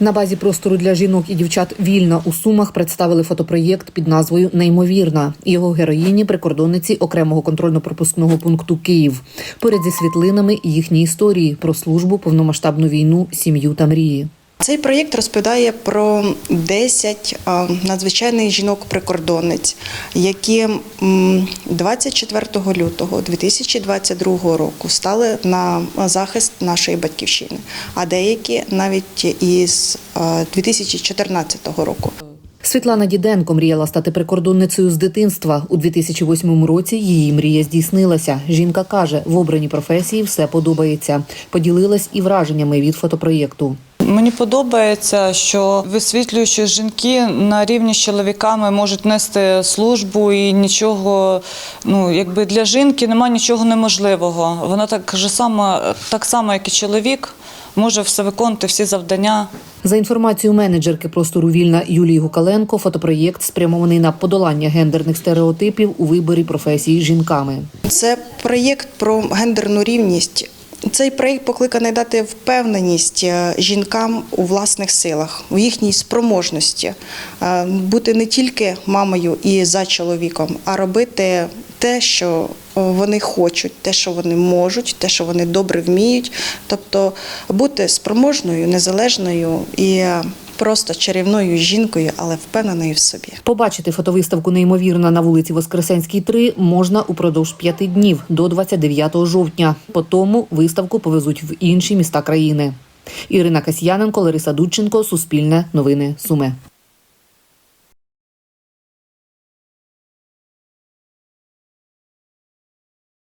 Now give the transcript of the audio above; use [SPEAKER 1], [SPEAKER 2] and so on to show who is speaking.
[SPEAKER 1] На базі простору для жінок і дівчат вільна у сумах представили фотопроєкт під назвою Неймовірна. Його героїні прикордонниці окремого контрольно-пропускного пункту Київ. Поряд зі світлинами їхні історії про службу, повномасштабну війну, сім'ю та мрії.
[SPEAKER 2] Цей проєкт розповідає про 10 надзвичайних жінок-прикордонниць, які м, 24 лютого 2022 року стали на захист нашої батьківщини, а деякі навіть із а, 2014 року.
[SPEAKER 1] Світлана Діденко мріяла стати прикордонницею з дитинства. У 2008 році її мрія здійснилася. Жінка каже, в обраній професії все подобається. Поділилась і враженнями від фотопроєкту.
[SPEAKER 3] Мені подобається, що висвітлюючи жінки на рівні з чоловіками можуть нести службу і нічого, ну якби для жінки немає нічого неможливого. Вона так же само, так само, як і чоловік, може все виконувати, всі завдання.
[SPEAKER 1] За інформацією менеджерки простору вільна Юлії Гукаленко, фотопроєкт спрямований на подолання гендерних стереотипів у виборі професії жінками.
[SPEAKER 2] Це проєкт про гендерну рівність. Цей проєкт покликаний дати впевненість е, жінкам у власних силах, у їхній спроможності е, бути не тільки мамою і за чоловіком, а робити те, що вони хочуть, те, що вони можуть, те, що вони добре вміють. Тобто бути спроможною, незалежною і просто чарівною жінкою, але впевненою в собі.
[SPEAKER 1] Побачити фотовиставку неймовірна на вулиці Воскресенській 3 можна упродовж п'яти днів до 29 жовтня. По тому виставку повезуть в інші міста країни. Ірина Касьяненко, Лариса Дудченко, Суспільне новини Суми.